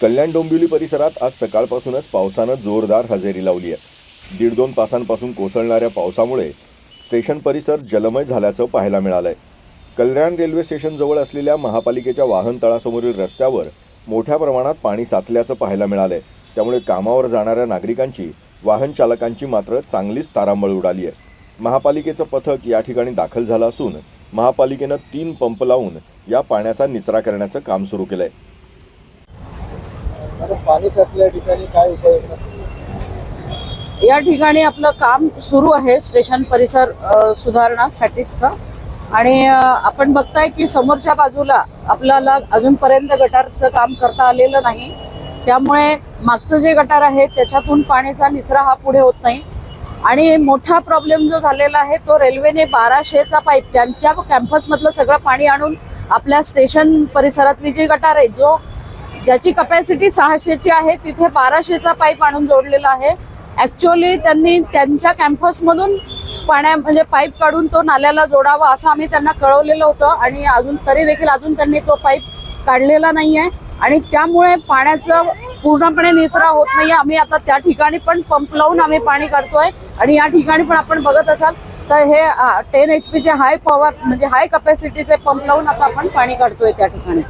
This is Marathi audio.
कल्याण डोंबिवली परिसरात आज सकाळपासूनच पावसानं जोरदार हजेरी लावली आहे. दीड दोन तासांपासून कोसळणाऱ्या पावसामुळे स्टेशन परिसर जलमय झाल्याचं पाहायला मिळालं आहे कल्याण रेल्वे स्टेशनजवळ असलेल्या महापालिकेच्या वाहन तळासमोरील रस्त्यावर मोठ्या प्रमाणात पाणी साचल्याचं पाहायला मिळालंय. त्यामुळे कामावर जाणाऱ्या नागरिकांची वाहन चालकांची मात्र चांगलीच तारांबळ उडाली आहे. महापालिकेचं पथक या ठिकाणी दाखल झालं असून महापालिकेनं तीन पंप लावून या पाण्याचा निचरा करण्याचं काम सुरू केलं आहे पाणी साचल्या ठिकाणी काय उपाययोजना या ठिकाणी आपलं काम सुरू आहे स्टेशन परिसर अ, आणि आपण बघताय की समोरच्या बाजूला आपल्याला अजूनपर्यंत गटारचं काम करता आलेलं नाही. त्यामुळे मागचं जे गटार आहे त्याच्यातून पाण्याचा निचरा हा पुढे होत नाही. आणि मोठा प्रॉब्लेम जो झालेला आहे तो रेल्वेने बाराशेचा पाईप त्यांच्या कॅम्पसमधलं सगळं पाणी आणून आपल्या स्टेशन परिसरातली जी गटार आहे जो ज्याची कपॅसिटी सहाशेची आहे तिथे बाराशेचा पाईप आणून जोडलेला आहे. ॲक्च्युअली त्यांनी त्यांच्या कॅम्पसमधून पाण्या म्हणजे पाईप काढून तो नाल्याला जोडावा असं आम्ही त्यांना कळवलेलं होतं आणि अजून तरी देखील अजून त्यांनी तो पाईप काढलेला नाही आहे आणि त्यामुळे पाण्याचं पूर्णपणे निचरा होत नाहीये. आम्ही आता त्या ठिकाणी पण पंप लावून आम्ही पाणी काढतोय. आणि या ठिकाणी पण आपण बघत असाल तर हे टेन एच पीचे हाय पॉवर म्हणजे हाय कपॅसिटीचे पंप लावून आता आपण पाणी काढतोय त्या ठिकाणी.